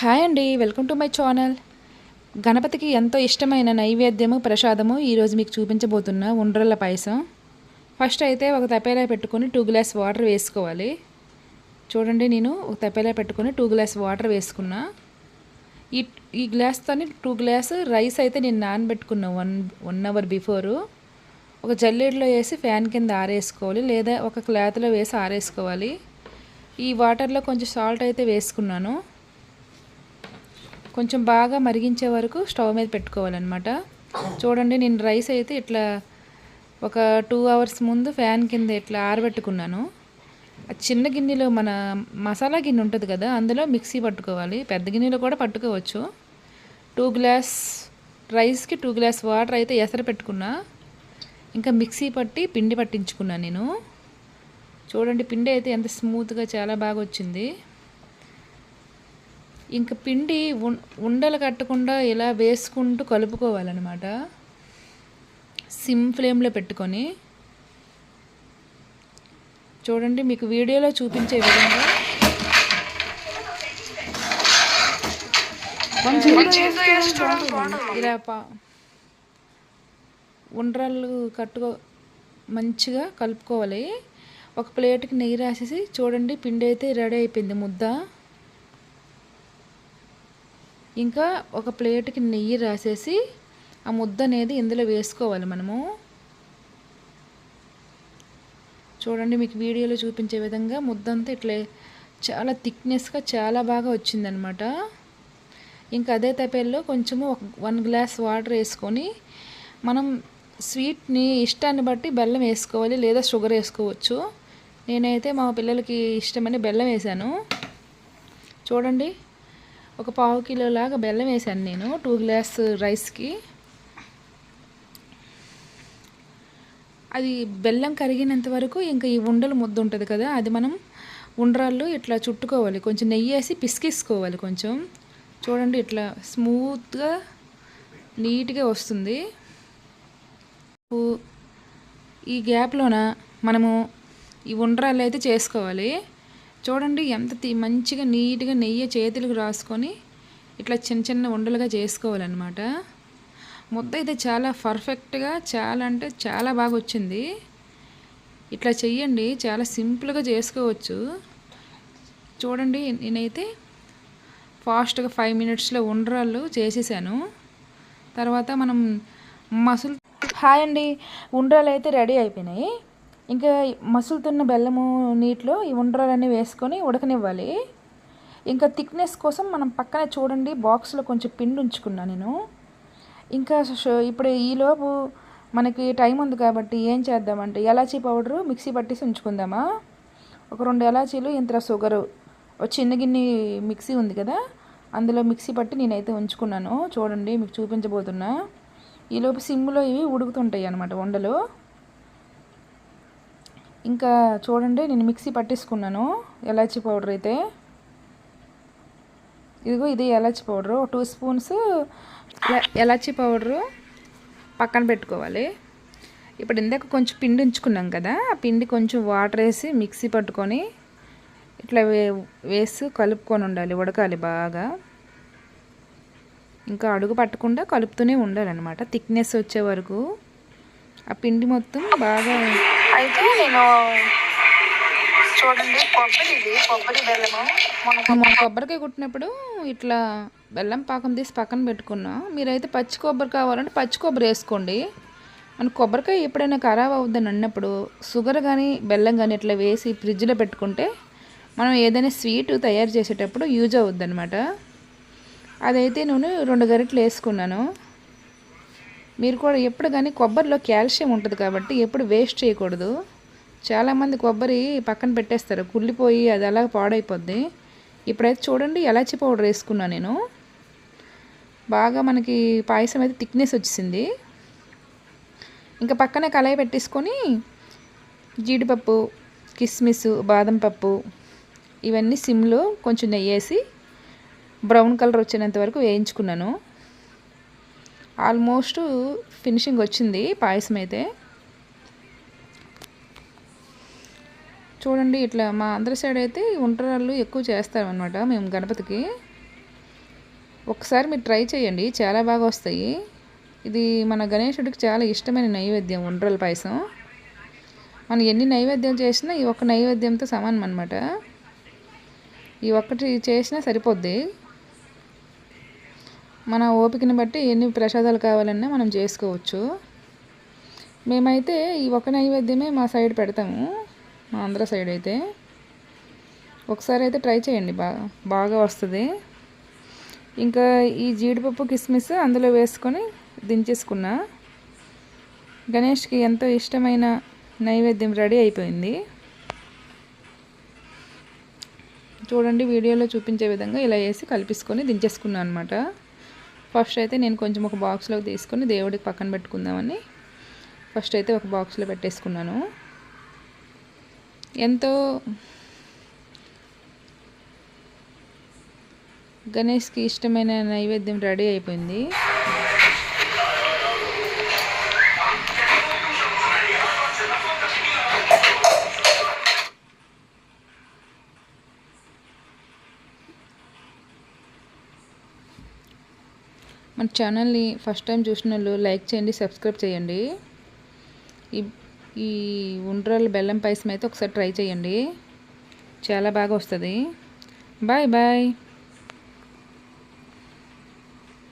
Hi అండి welcome to my channel. గణపతికి ఎంతో ఇష్టమైన నైవేద్యము ప్రసాదము ఈరోజు మీకు చూపించబోతున్న ఉండ్రల్ల పాయసం. ఫస్ట్ అయితే ఒక తపేలా పెట్టుకొని టూ గ్లాస్ వాటర్ వేసుకోవాలి. చూడండి నేను ఒక తపేలా పెట్టుకొని టూ గ్లాస్ వాటర్ వేసుకున్నా. ఈ ఈ గ్లాస్తోని టూ గ్లాస్ రైస్ అయితే నేను నానబెట్టుకున్నా వన్ వన్ అవర్ బిఫోరు ఒక జల్లెడలో వేసి ఫ్యాన్ కింద ఆరేసుకోవాలి లేదా ఒక క్లాత్లో వేసి ఆరేసుకోవాలి. ఈ వాటర్లో కొంచెం సాల్ట్ అయితే వేసుకున్నాను. కొంచెం బాగా మరిగించే వరకు స్టవ్ మీద పెట్టుకోవాలన్నమాట. చూడండి నేను రైస్ అయితే ఇట్లా ఒక టూ అవర్స్ ముందు ఫ్యాన్ కింద ఇట్లా ఆరబెట్టుకున్నాను. ఆ చిన్న గిన్నెలో మన మసాలా గిన్నె ఉంటుంది కదా అందులో మిక్సీ పట్టుకోవాలి. పెద్ద గిన్నెలో కూడా పట్టుకోవచ్చు. టూ గ్లాస్ రైస్కి టూ గ్లాస్ వాటర్ అయితే ఎసరు పెట్టుకున్నా. ఇంకా మిక్సీ పట్టి పిండి పట్టించుకున్నా నేను. చూడండి పిండి అయితే ఎంత స్మూత్గా చాలా బాగా వచ్చింది. ఇంక పిండి ఉం- ఉండలు కట్టకుండా ఇలా వేసుకుంటూ కలుపుకోవాలన్నమాట. సిమ్ ఫ్లేమ్లో పెట్టుకొని. చూడండి మీకు వీడియోలో చూపించే విధంగా. ఇలా పా ఉండ్రాళ్ళు కట్టుకో మంచిగా కలుపుకోవాలి. ఒక ప్లేట్కి నెయ్యి రాసేసి చూడండి పిండి అయితే రెడీ అయిపోయింది ముద్ద. ఇంకా ఒక ప్లేట్కి నెయ్యి రాసేసి ఆ ముద్ద అనేది ఇందులో వేసుకోవాలి మనము. చూడండి మీకు వీడియోలో చూపించే విధంగా ముద్ద అంతా ఇట్లా చాలా థిక్నెస్గా చాలా బాగా వచ్చిందనమాట. ఇంకా అదే తపేల్లో కొంచెము ఒక వన్ గ్లాస్ వాటర్ వేసుకొని మనం స్వీట్ని ఇష్టాన్ని బట్టి బెల్లం వేసుకోవాలి లేదా షుగర్ వేసుకోవచ్చు. నేనైతే మా పిల్లలకి ఇష్టమని బెల్లం వేశాను చూడండి ఒక పావు కిలో లాగా బెల్లం వేసాను నేను టూ గ్లాస్ రైస్కి అది బెల్లం కరిగినంత వరకు ఇంకా ఈ ఉండలు ముద్ద ఉంటుంది కదా అది మనం ఉండ్రాళ్ళు ఇట్లా చుట్టుకోవాలి. కొంచెం నెయ్యి వేసి పిసికిసుకోవాలి కొంచెం. చూడండి ఇట్లా స్మూత్గా నీట్గా వస్తుంది. ఈ గ్యాప్లోన మనము ఈ ఉండ్రాళ్ళు అయితే చేసుకోవాలి. చూడండి ఎంత మంచిగా నీట్గా నెయ్యి చేతులకు రాసుకొని ఇట్లా చిన్న చిన్న ఉండలుగా చేసుకోవాలన్నమాట. ముద్ద అయితే చాలా పర్ఫెక్ట్గా చాలా అంటే చాలా బాగా వచ్చింది. ఇట్లా చెయ్యండి చాలా సింపుల్గా చేసుకోవచ్చు. చూడండి నేనైతే ఫాస్ట్గా ఫైవ్ మినిట్స్లో ఉండ్రాళ్ళు చేసేసాను. తర్వాత మనం మసులు హాయ్ అండి ఉండ్రాలు అయితే రెడీ అయిపోయినాయి. ఇంకా మసులుతున్న బెల్లము నీటిలో ఈ ఉండ్రాలన్నీ వేసుకొని ఉడకనివ్వాలి. ఇంకా థిక్నెస్ కోసం మనం పక్కనే చూడండి బాక్స్లో కొంచెం పిండి ఉంచుకున్నా నేను. ఇంకా ఇప్పుడు ఈలోపు మనకి టైం ఉంది కాబట్టి ఏం చేద్దామంటే ఎలాచీ పౌడరు మిక్సీ పట్టేసి ఉంచుకుందామా? ఒక రెండు ఎలాచీలు ఇంత షుగరు ఒక చిన్న గిన్నె మిక్సీ ఉంది కదా అందులో మిక్సీ పట్టి నేనైతే ఉంచుకున్నాను. చూడండి మీకు చూపించబోతున్నా. ఈలోపు సిమ్లో ఇవి ఉడుకుతుంటాయి అన్నమాట వండలు ఇంకా చూడండి నేను మిక్సీ పట్టేసుకున్నాను ఎలాచి పౌడర్ అయితే. ఇదిగో ఇది ఎలాచి పౌడరు. టూ స్పూన్స్ ఎలాచి పౌడరు పక్కన పెట్టుకోవాలి. ఇప్పుడు ఇందాక కొంచెం పిండి ఉంచుకున్నాం కదా ఆ పిండి కొంచెం వాటర్ వేసి మిక్సీ పట్టుకొని ఇట్లా వే వేసి కలుపుకొని ఉండాలి ఉడకాలి బాగా. ఇంకా అడుగు పట్టకుండా కలుపుతూనే ఉండాలన్నమాట. థిక్నెస్ వచ్చే వరకు. ఆ పిండి మొత్తం బాగా అయితే నేను చూడండి కొబ్బరి ఇది కొబ్బరి బెల్లము. మనం కొబ్బరికాయ కుట్టినప్పుడు ఇట్లా బెల్లం పాకం తీసి పక్కన పెట్టుకున్నాం. మీరైతే పచ్చి కొబ్బరి కావాలంటే పచ్చి కొబ్బరి వేసుకోండి. మన కొబ్బరికాయ ఎప్పుడైనా ఖరాబ్ అవుద్దని అన్నప్పుడు షుగర్ కానీ బెల్లం కానీ ఇట్లా వేసి ఫ్రిడ్జ్లో పెట్టుకుంటే మనం ఏదైనా స్వీట్ తయారు చేసేటప్పుడు యూజ్ అవుద్ది అనమాట అదైతే నేను రెండు గరిటలు వేసుకున్నాను. మీరు కూడా ఎప్పుడు కానీ కొబ్బరిలో కాల్షియం ఉంటుంది కాబట్టి ఎప్పుడు వేస్ట్ చేయకూడదు. చాలామంది కొబ్బరి పక్కన పెట్టేస్తారు. కుళ్ళిపోయి అది అలా పాడైపోద్ది. ఇప్పుడైతే చూడండి ఎలాచి పౌడర్ వేసుకున్నాను నేను. బాగా మనకి పాయసం అయితే థిక్నెస్ వచ్చింది ఇంకా పక్కనే కళాయి పెట్టేసుకొని జీడిపప్పు కిస్మిస్ బాదం పప్పు ఇవన్నీ సిమ్లో కొంచెం నెయ్యి వేసి బ్రౌన్ కలర్ వచ్చేంత వరకు వేయించుకున్నాను. ఆల్మోస్ట్ ఫినిషింగ్ వచ్చింది పాయసం అయితే. చూడండి ఇట్లా మా ఆంధ్ర సైడ్ అయితే ఈ ఉంటరాళ్ళు ఎక్కువ చేస్తారనమాట మేము గణపతికి. ఒకసారి మీరు ట్రై చేయండి చాలా బాగా వస్తాయి. ఇది మన గణేశుడికి చాలా ఇష్టమైన నైవేద్యం ఉండ్రల పాయసం. మనం ఎన్ని నైవేద్యం చేసినా ఈ ఒక్క నైవేద్యంతో సమానం అనమాట ఈ ఒక్కటి చేసినా సరిపోద్ది. మన ఓపికని బట్టి ఎన్ని ప్రసాదాలు కావాలన్నా మనం చేసుకోవచ్చు. మేమైతే ఈ ఒక నైవేద్యమే మా సైడ్ పెడతాము మా ఆంధ్ర సైడ్ అయితే. ఒకసారి అయితే ట్రై చేయండి బాగా బాగా వస్తుంది. ఇంకా ఈ జీడిపప్పు కిస్మిస్ అందులో వేసుకొని దించేసుకున్నా. గణేష్కి ఎంతో ఇష్టమైన నైవేద్యం రెడీ అయిపోయింది. చూడండి వీడియోలో చూపించే విధంగా ఇలా వేసి కల్పించుకొని దించేసుకున్నాను అనమాట ఫస్ట్ అయితే నేను కొంచెం ఒక బాక్స్లోకి తీసుకొని దేవుడికి పక్కన పెట్టుకుందామని ఫస్ట్ అయితే ఒక బాక్స్లో పెట్టేసుకున్నాను. ఎంతో గణేష్కి ఇష్టమైన నైవేద్యం రెడీ అయిపోయింది. మన ఛానల్ని ఫస్ట్ టైం చూసిన వాళ్ళు లైక్ చేయండి సబ్స్క్రైబ్ చేయండి. ఈ ఈ ఉండ్రాల బెల్లం పాయసం అయితే ఒకసారి ట్రై చేయండి. చాలా బాగా వస్తుంది. Bye bye.